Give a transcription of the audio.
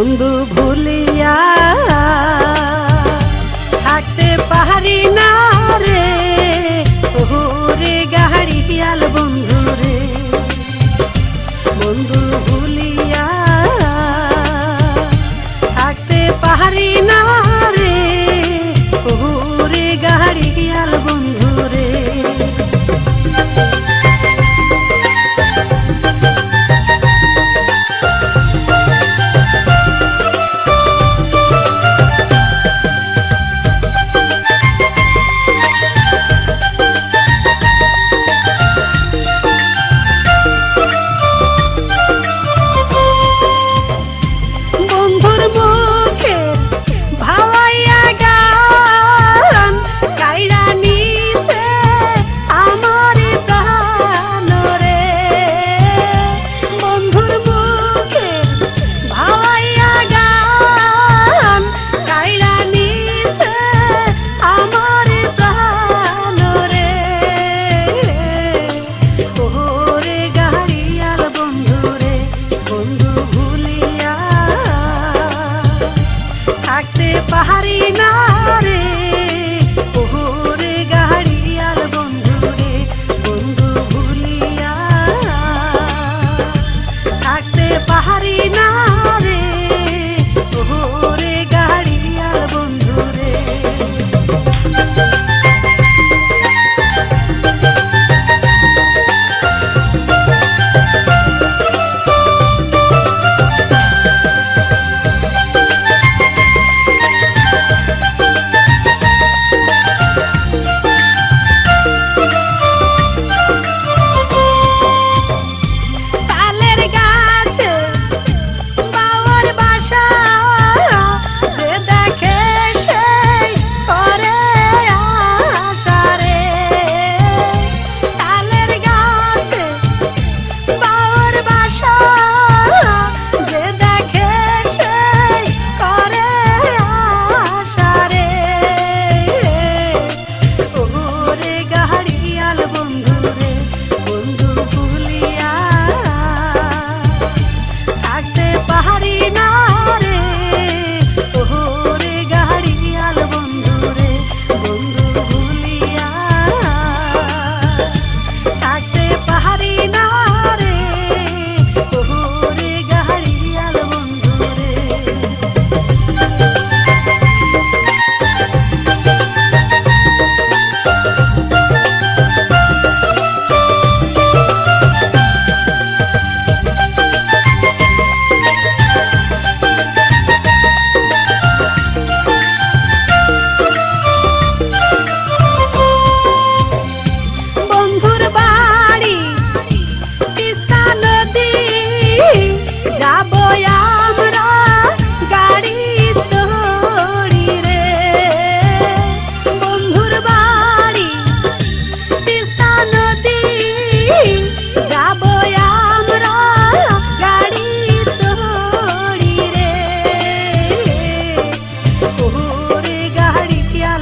বন্ধু ভুলিয়া থাকতে পারি না রে। ওরে গাড়ি পিয়াল বন্ধু রে। বন্ধু